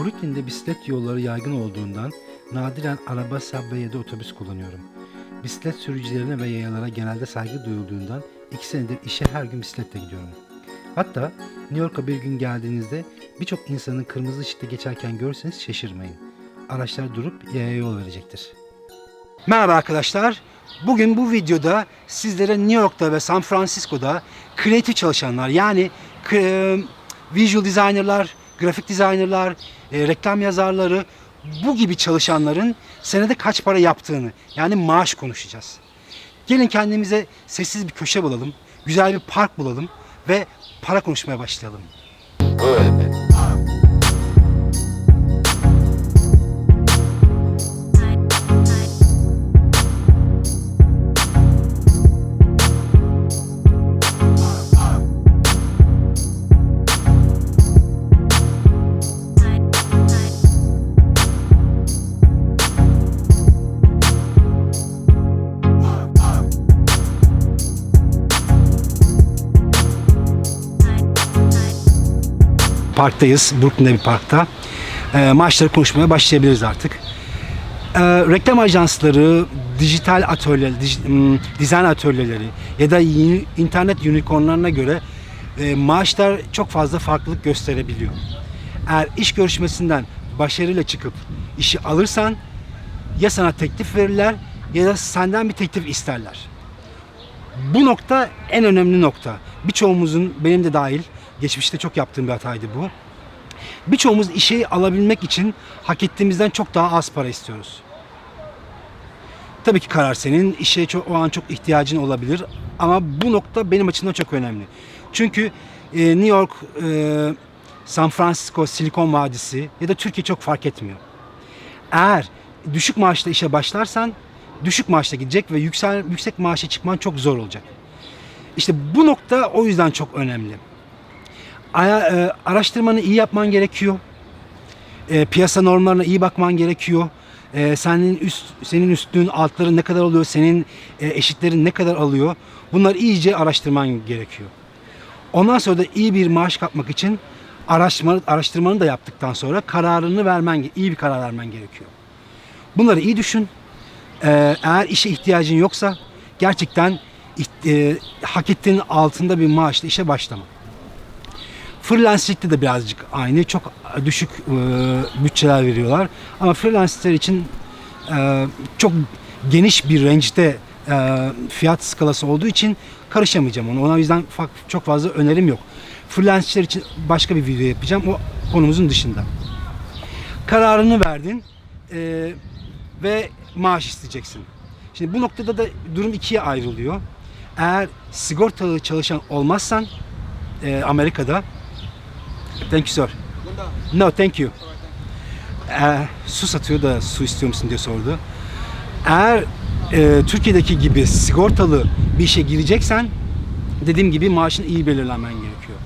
Brooklyn'de bisiklet yolları yaygın olduğundan nadiren araba, subway ya da otobüs kullanıyorum. Bisiklet sürücülerine ve yayalara genelde saygı duyulduğundan iki senedir işe her gün bisikletle gidiyorum. Hatta New York'a bir gün geldiğinizde birçok insanın kırmızı ışıkta geçerken görürseniz şaşırmayın. Araçlar durup yaya yol verecektir. Merhaba arkadaşlar. Bugün bu videoda sizlere New York'ta ve San Francisco'da kreatif çalışanlar yani visual designerlar, grafik designerlar, e, reklam yazarları bu gibi çalışanların senede kaç para yaptığını yani maaş konuşacağız. Gelin kendimize sessiz bir köşe bulalım, güzel bir park bulalım ve para konuşmaya başlayalım. Parktayız, Brooklyn'de bir parkta. E, maaşları konuşmaya başlayabiliriz artık. E, reklam ajansları, dijital atölye, dij- m, dizayn atölyeleri ya da yeni- internet unicornlarına göre e, maaşlar çok fazla farklılık gösterebiliyor. Eğer iş görüşmesinden başarıyla çıkıp işi alırsan ya sana teklif verirler ya da senden bir teklif isterler. Bu nokta en önemli nokta. Birçoğumuzun benim de dahil geçmişte çok yaptığım bir hataydı bu. Birçoğumuz işe alabilmek için hak ettiğimizden çok daha az para istiyoruz. Tabii ki karar senin. İşe çok, o an çok ihtiyacın olabilir. Ama bu nokta benim açımdan çok önemli. Çünkü e, New York, e, San Francisco, Silikon Vadisi ya da Türkiye çok fark etmiyor. Eğer düşük maaşla işe başlarsan düşük maaşla gidecek ve yüksel, yüksek maaşa çıkman çok zor olacak. İşte bu nokta o yüzden çok önemli. E, araştırmanı iyi yapman gerekiyor. E, piyasa normlarına iyi bakman gerekiyor. E, senin üst senin üstün altların ne kadar alıyor, senin e, eşitlerin ne kadar alıyor. Bunları iyice araştırman gerekiyor. Ondan sonra da iyi bir maaş kapmak için araştırma, araştırmanı da yaptıktan sonra kararını vermen, iyi bir karar vermen gerekiyor. Bunları iyi düşün. Ee, eğer işe ihtiyacın yoksa gerçekten e, hak ettiğinin altında bir maaşla işe başlama. Freelancerlikte de birazcık aynı. Çok düşük e, bütçeler veriyorlar. Ama freelancer için e, çok geniş bir range'de e, fiyat skalası olduğu için karışamayacağım ona. Ona yüzden çok fazla önerim yok. Freelancer için başka bir video yapacağım. O konumuzun dışında. Kararını verdin e, ve maaş isteyeceksin. Şimdi bu noktada da durum ikiye ayrılıyor. Eğer sigortalı çalışan olmazsan e, Amerika'da Thank you sir. No thank you. Ee, su satıyor da su istiyor musun diye sordu. Eğer e, Türkiye'deki gibi sigortalı bir işe gireceksen dediğim gibi maaşını iyi belirlemen gerekiyor.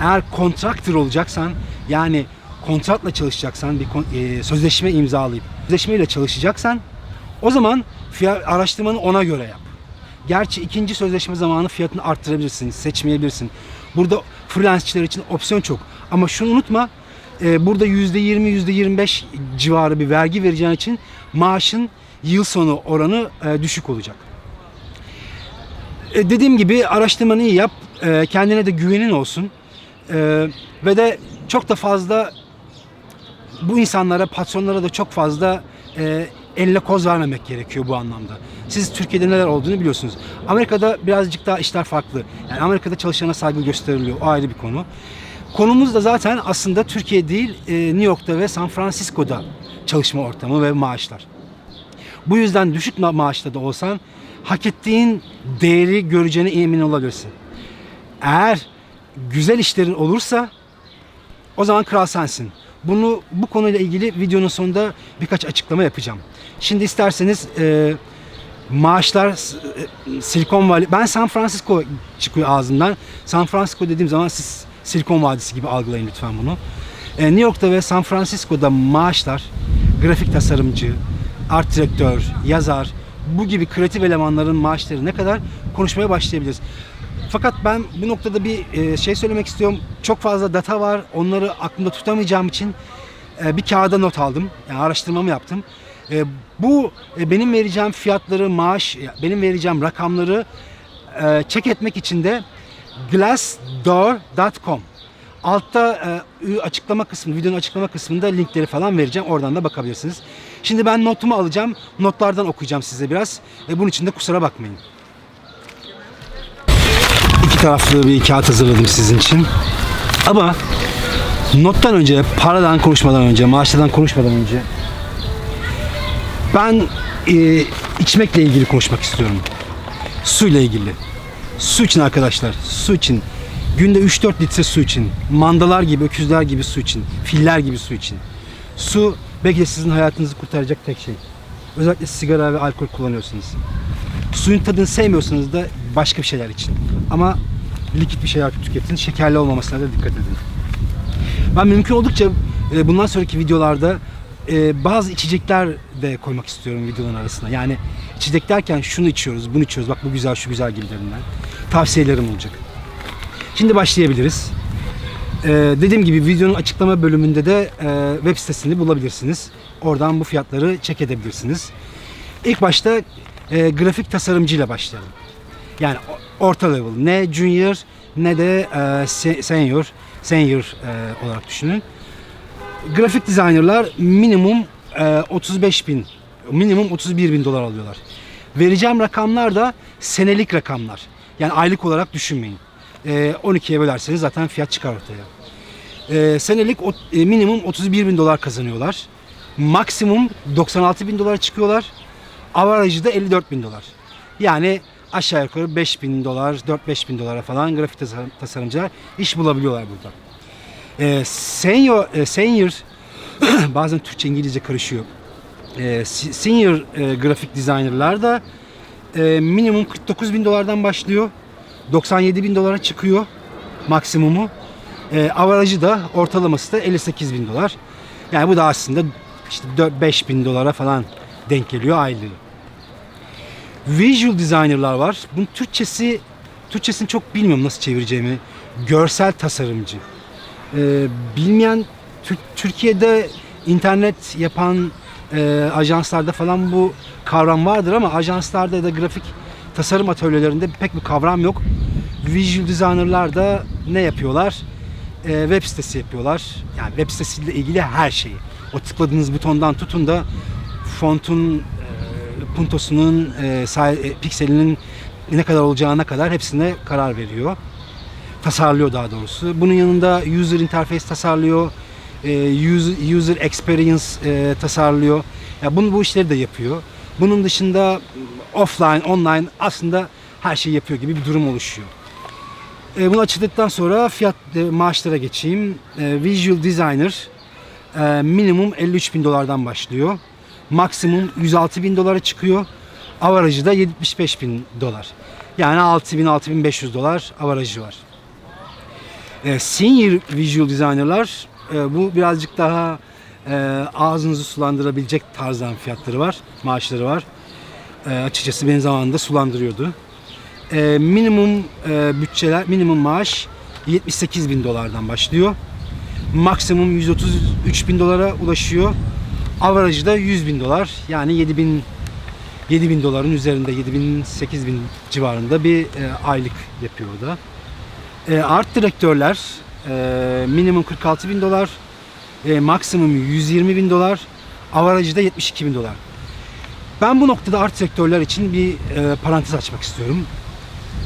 Eğer kontraktör olacaksan yani kontratla çalışacaksan bir e, sözleşme imzalayıp sözleşmeyle çalışacaksan o zaman fiyat araştırmanı ona göre yap. Gerçi ikinci sözleşme zamanı fiyatını arttırabilirsin, seçmeyebilirsin. Burada freelance'çiler için opsiyon çok. Ama şunu unutma, e, burada %20, %25 civarı bir vergi vereceğin için maaşın yıl sonu oranı e, düşük olacak. E, dediğim gibi araştırmanı iyi yap, e, kendine de güvenin olsun. Ve de çok da fazla bu insanlara, patronlara da çok fazla eline koz vermemek gerekiyor bu anlamda. Siz Türkiye'de neler olduğunu biliyorsunuz. Amerika'da birazcık daha işler farklı. Yani Amerika'da çalışana saygı gösteriliyor. O ayrı bir konu. Konumuz da zaten aslında Türkiye değil, e, New York'ta ve San Francisco'da çalışma ortamı ve maaşlar. Bu yüzden düşük ma- maaşta da olsan hak ettiğin değeri göreceğine emin olabilirsin. Eğer güzel işlerin olursa o zaman kral sensin. Bunu bu konuyla ilgili videonun sonunda birkaç açıklama yapacağım. Şimdi isterseniz e, maaşlar e, Silikon Valley ben San Francisco çıkıyor ağzımdan. San Francisco dediğim zaman siz Silikon Vadisi gibi algılayın lütfen bunu. E, New York'ta ve San Francisco'da maaşlar grafik tasarımcı, art direktör, yazar bu gibi kreatif elemanların maaşları ne kadar konuşmaya başlayabiliriz. Fakat ben bu noktada bir e, şey söylemek istiyorum. Çok fazla data var. Onları aklımda tutamayacağım için e, bir kağıda not aldım. Yani araştırmamı yaptım. E, bu benim vereceğim fiyatları, maaş, benim vereceğim rakamları check etmek için de glassdoor.com Altta açıklama kısmı, videonun açıklama kısmında linkleri falan vereceğim. Oradan da bakabilirsiniz. Şimdi ben notumu alacağım. Notlardan okuyacağım size biraz. E, bunun için de kusura bakmayın. Taraflı bir kağıt hazırladım sizin için. Ama nottan önce, paradan konuşmadan önce, maaşlardan konuşmadan önce ben e, içmekle ilgili konuşmak istiyorum. Suyla ilgili. Su için arkadaşlar, su için. Günde 3-4 litre su için. Mandalar gibi, öküzler gibi su için. Filler gibi su için. Su belki de sizin hayatınızı kurtaracak tek şey. Özellikle sigara ve alkol kullanıyorsunuz. Suyun tadını sevmiyorsanız da başka bir şeyler için. Ama likit bir şeyler tüketin. Şekerli olmamasına da dikkat edin. Ben mümkün oldukça e, bundan sonraki videolarda e, bazı içecekler de koymak istiyorum videonun arasına. Yani içecek derken şunu içiyoruz, bunu içiyoruz. Bak bu güzel, şu güzel gibilerinden. Tavsiyelerim olacak. Şimdi başlayabiliriz. E, dediğim gibi videonun açıklama bölümünde de web sitesini bulabilirsiniz. Oradan bu fiyatları check edebilirsiniz. İlk başta e, grafik tasarımcıyla başlayalım. Yani orta level. Ne junior ne de e, se- senior, senior e, olarak düşünün. Grafik designerlar minimum e, 35 bin, minimum 31 bin dolar alıyorlar. Vereceğim rakamlar da senelik rakamlar. Yani aylık olarak düşünmeyin. E, 12'ye bölerseniz zaten fiyat çıkar ortaya. E, senelik o- e, minimum 31 bin dolar kazanıyorlar. Maksimum 96 bin dolara çıkıyorlar. Avarajı da 54 bin dolar. Yani aşağı yukarı 5 bin dolar, 4-5 bin dolara falan grafik tasarım, tasarımcılar iş bulabiliyorlar burada. E, senior, e, senior bazen Türkçe İngilizce karışıyor. E, senior e, grafik designerlar da e, minimum 49 bin dolardan başlıyor. 97 bin dolara çıkıyor maksimumu. E, avarajı da ortalaması da 58 bin dolar. Yani bu da aslında işte 4-5 bin dolara falan denk geliyor aylığı. Visual designerlar var. Bunun Türkçesi Türkçesini çok bilmiyorum nasıl çevireceğimi. Görsel tasarımcı. Ee, bilmeyen Tür- Türkiye'de internet yapan e, ajanslarda falan bu kavram vardır ama ajanslarda ya da grafik tasarım atölyelerinde pek bir kavram yok. Visual designerlar da ne yapıyorlar? Ee, web sitesi yapıyorlar. Yani web sitesiyle ilgili her şeyi. O tıkladığınız butondan tutun da fontun e, puntosunun e, say- e, pikselinin ne kadar olacağına kadar hepsine karar veriyor. Tasarlıyor daha doğrusu. Bunun yanında user interface tasarlıyor. e, user, user experience e, tasarlıyor. Ya bunu bu işleri de yapıyor. Bunun dışında offline, online aslında her şeyi yapıyor gibi bir durum oluşuyor. E, bunu açıkladıktan sonra fiyat e, maaşlara geçeyim. E, visual designer e, minimum 53 bin dolardan başlıyor. Maksimum 106 bin dolara çıkıyor. Avarajı da 75 bin dolar. Yani 6 bin 6500 dolar avarajı var. E, senior visual designerlar e, bu birazcık daha e, ağzınızı sulandırabilecek tarzdan fiyatları var, maaşları var. E, açıkçası benim zamanında sulandırıyordu. E, minimum e, bütçeler, minimum maaş 78 bin dolardan başlıyor. Maksimum 133 bin dolara ulaşıyor. Averajı da 100 bin dolar. Yani 7 bin 7 bin doların üzerinde 7 bin 8 bin civarında bir e, aylık yapıyor da. E, art direktörler e, minimum 46 bin dolar, e, maksimum 120 bin dolar, avarajı da 72 bin dolar. Ben bu noktada art direktörler için bir e, parantez açmak istiyorum.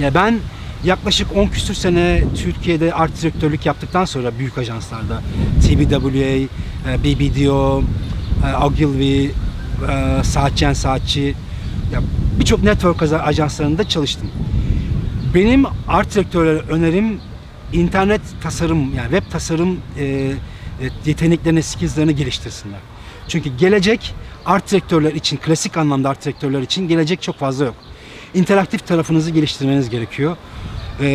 Ya ben yaklaşık 10 küsür sene Türkiye'de art direktörlük yaptıktan sonra büyük ajanslarda TBWA, e, BBDO, Ogilvy, e, Saatçi Saatçi birçok network ajanslarında çalıştım. Benim art direktörlere önerim internet tasarım yani web tasarım e, e, yeteneklerini, skillslerini geliştirsinler. Çünkü gelecek art direktörler için, klasik anlamda art direktörler için gelecek çok fazla yok. İnteraktif tarafınızı geliştirmeniz gerekiyor. E,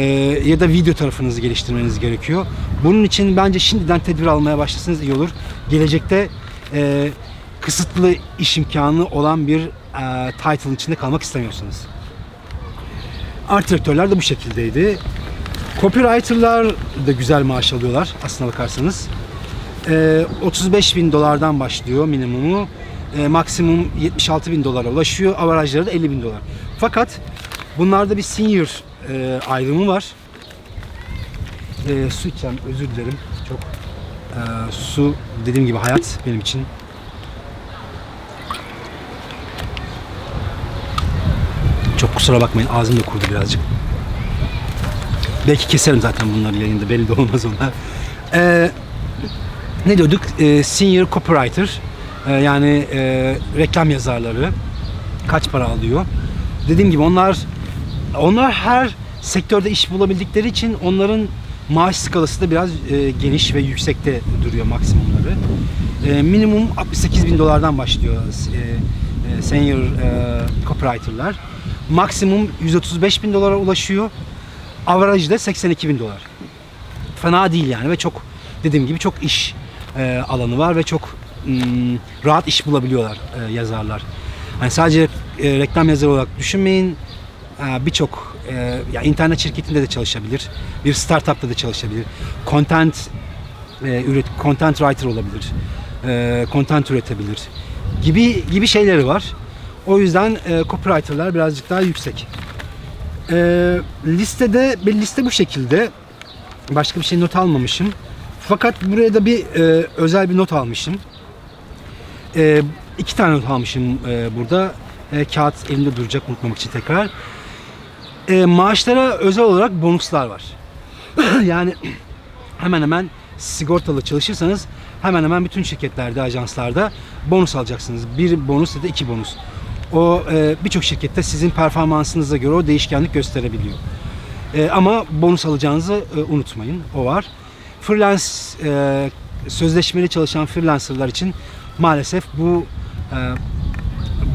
ya da video tarafınızı geliştirmeniz gerekiyor. Bunun için bence şimdiden tedbir almaya başlasanız iyi olur. Gelecekte e, kısıtlı iş imkanı olan bir e, title'ın içinde kalmak istemiyorsunuz. Art direktörler de bu şekildeydi. Copywriter'lar da güzel maaş alıyorlar aslına bakarsanız. e, 35 bin dolardan başlıyor minimumu. E, maksimum 76 bin dolara ulaşıyor. Avarajları da 50 bin dolar. Fakat bunlarda bir senior e, ayrımı var. E, su içeceğim özür dilerim. Çok e, su dediğim gibi hayat benim için. Çok kusura bakmayın ağzım da kurudu birazcık. Belki keserim zaten bunları yayında belli de olmaz onlar. Ee, ne diyorduk? Ee, senior copywriter Ee, yani e, reklam yazarları kaç para alıyor? Dediğim gibi onlar onlar her sektörde iş bulabildikleri için onların maaş skalası da biraz e, geniş ve yüksekte duruyor maksimumları. E, minimum 68 bin dolardan başlıyor e, e, senior e, copywriter'lar. Maksimum 135 bin dolara ulaşıyor. Average de 82 bin dolar. Fena değil yani ve çok dediğim gibi çok iş e, alanı var ve çok mm, rahat iş bulabiliyorlar e, yazarlar. Hani sadece e, reklam yazarı olarak düşünmeyin. E, Birçok e, ya internet şirketinde de çalışabilir. Bir startupta da çalışabilir. Content e, üret content writer olabilir. E, content üretebilir. Gibi gibi şeyleri var. O yüzden e, copywriter'lar birazcık daha yüksek. E, listede bir liste bu şekilde. Başka bir şey not almamışım. Fakat buraya da bir e, özel bir not almışım. E, iki tane not almışım e, burada. E, kağıt elimde duracak unutmamak için tekrar. E, maaşlara özel olarak bonuslar var. yani hemen hemen sigortalı çalışırsanız hemen hemen bütün şirketlerde, ajanslarda bonus alacaksınız. Bir bonus ya da iki bonus. O e, birçok şirkette sizin performansınıza göre o değişkenlik gösterebiliyor. E, ama bonus alacağınızı e, unutmayın. O var. Freelance e, sözleşmeli çalışan freelancerlar için maalesef bu e,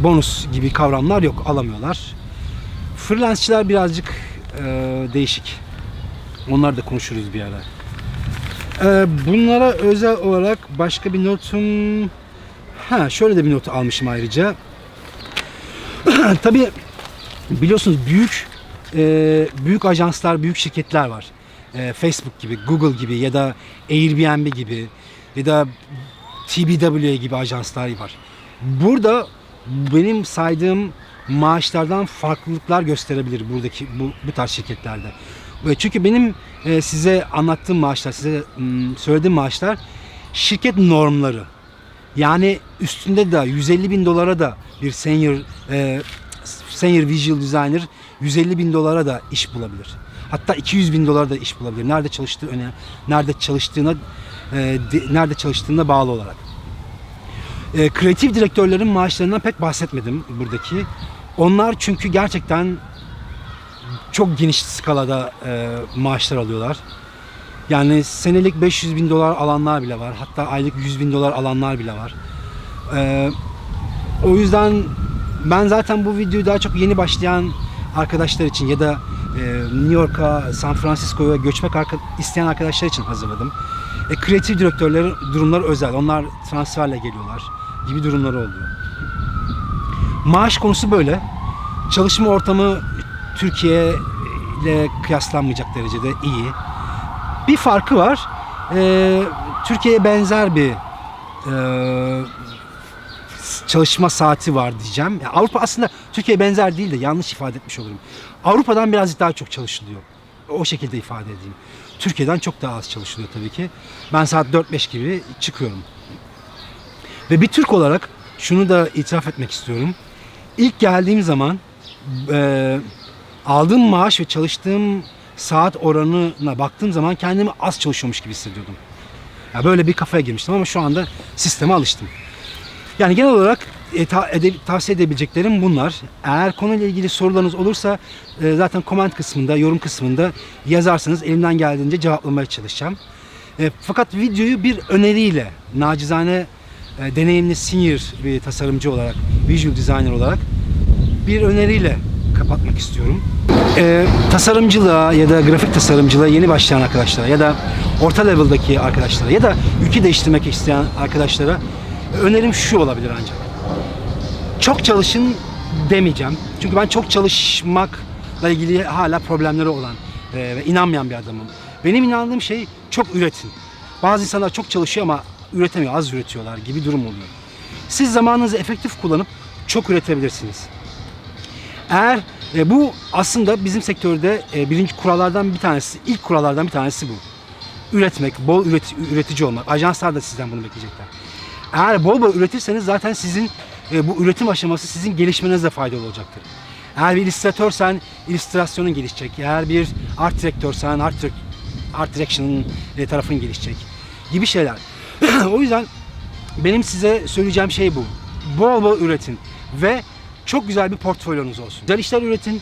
bonus gibi kavramlar yok. Alamıyorlar. Freelance'çiler birazcık e, değişik. Onlar da konuşuruz bir ara. E, bunlara özel olarak başka bir notum... Ha şöyle de bir not almışım ayrıca. Tabii biliyorsunuz büyük e, büyük ajanslar, büyük şirketler var. E, Facebook gibi, Google gibi ya da Airbnb gibi ya da TBWA gibi ajanslar var. Burada benim saydığım maaşlardan farklılıklar gösterebilir buradaki bu, bu tarz şirketlerde. Çünkü benim e, size anlattığım maaşlar, size m, söylediğim maaşlar şirket normları. Yani üstünde de 150 bin dolara da bir senior e, senior visual designer 150 bin dolara da iş bulabilir. Hatta 200 bin dolara da iş bulabilir. Nerede çalıştığı önemli. Nerede çalıştığına e, de- nerede çalıştığına bağlı olarak. Kreatif direktörlerin maaşlarından pek bahsetmedim buradaki. Onlar çünkü gerçekten çok geniş skalada e, maaşlar alıyorlar. Yani senelik 500 bin dolar alanlar bile var. Hatta aylık 100 bin dolar alanlar bile var. E, o yüzden ben zaten bu videoyu daha çok yeni başlayan arkadaşlar için ya da e, New York'a, San Francisco'ya göçmek arka, isteyen arkadaşlar için hazırladım. E, kreatif direktörlerin durumları özel. Onlar transferle geliyorlar gibi durumları oluyor. Maaş konusu böyle. Çalışma ortamı Türkiye ile kıyaslanmayacak derecede iyi. Bir farkı var. E, Türkiye'ye benzer bir e, çalışma saati var diyeceğim. Ya Avrupa aslında Türkiye'ye benzer değil de yanlış ifade etmiş olurum. Avrupa'dan birazcık daha çok çalışılıyor. O şekilde ifade edeyim. Türkiye'den çok daha az çalışılıyor tabii ki. Ben saat 4-5 gibi çıkıyorum. Ve bir Türk olarak şunu da itiraf etmek istiyorum. İlk geldiğim zaman e, aldığım maaş ve çalıştığım saat oranına baktığım zaman kendimi az çalışıyormuş gibi hissediyordum. Ya böyle bir kafaya girmiştim ama şu anda sisteme alıştım. Yani genel olarak e, ta- ede- tavsiye edebileceklerim bunlar. Eğer konuyla ilgili sorularınız olursa e, zaten comment kısmında, yorum kısmında yazarsanız elimden geldiğince cevaplamaya çalışacağım. E, fakat videoyu bir öneriyle, nacizane e, deneyimli senior bir tasarımcı olarak, visual designer olarak bir öneriyle kapatmak istiyorum. E, tasarımcılığa ya da grafik tasarımcılığa yeni başlayan arkadaşlara ya da orta level'daki arkadaşlara ya da ülke değiştirmek isteyen arkadaşlara önerim şu olabilir ancak. Çok çalışın demeyeceğim. Çünkü ben çok çalışmakla ilgili hala problemleri olan e, ve inanmayan bir adamım. Benim inandığım şey çok üretin. bazı insanlar çok çalışıyor ama üretemiyor, az üretiyorlar gibi durum oluyor. Siz zamanınızı efektif kullanıp çok üretebilirsiniz. Eğer e, bu aslında bizim sektörde e, birinci kurallardan bir tanesi, ilk kurallardan bir tanesi bu. Üretmek, bol üreti- üretici olmak. Ajanslar da sizden bunu bekleyecekler. Eğer bol bol üretirseniz zaten sizin e, bu üretim aşaması sizin gelişmenize faydalı olacaktır. Eğer bir illüstratörsen illüstrasyonun gelişecek. Eğer bir art direktörsen art, art direction'ın e, tarafın gelişecek gibi şeyler. o yüzden benim size söyleyeceğim şey bu. Bol bol üretin ve çok güzel bir portfolyonuz olsun. Güzel işler üretin,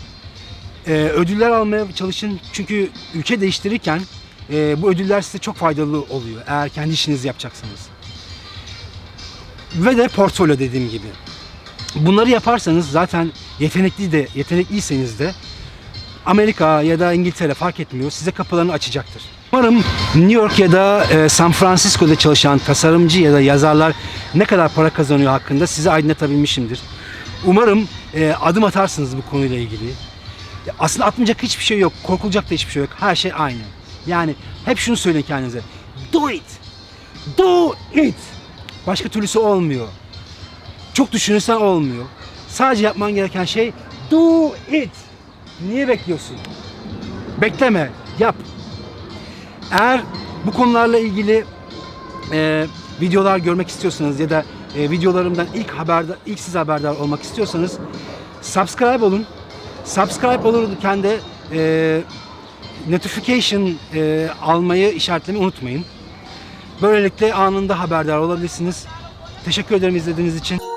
e, ödüller almaya çalışın. Çünkü ülke değiştirirken e, bu ödüller size çok faydalı oluyor eğer kendi işinizi yapacaksanız. Ve de portfolyo dediğim gibi. Bunları yaparsanız zaten yetenekli de yetenekliyseniz de Amerika ya da İngiltere fark etmiyor. Size kapılarını açacaktır. Umarım New York ya da e, San Francisco'da çalışan tasarımcı ya da yazarlar ne kadar para kazanıyor hakkında size aydınlatabilmişimdir. Umarım e, adım atarsınız bu konuyla ilgili. Aslında atmayacak hiçbir şey yok. Korkulacak da hiçbir şey yok. Her şey aynı. Yani hep şunu söyleyin kendinize. Do it. Do it. Başka türlüsü olmuyor. Çok düşünürsen olmuyor. Sadece yapman gereken şey do it. Niye bekliyorsun? Bekleme, yap. Eğer bu konularla ilgili e, videolar görmek istiyorsanız ya da e, videolarımdan ilk haberdar, ilk siz haberdar olmak istiyorsanız subscribe olun. Subscribe olurken de e, notification e, almayı işaretlemeyi unutmayın. Böylelikle anında haberdar olabilirsiniz. Teşekkür ederim izlediğiniz için.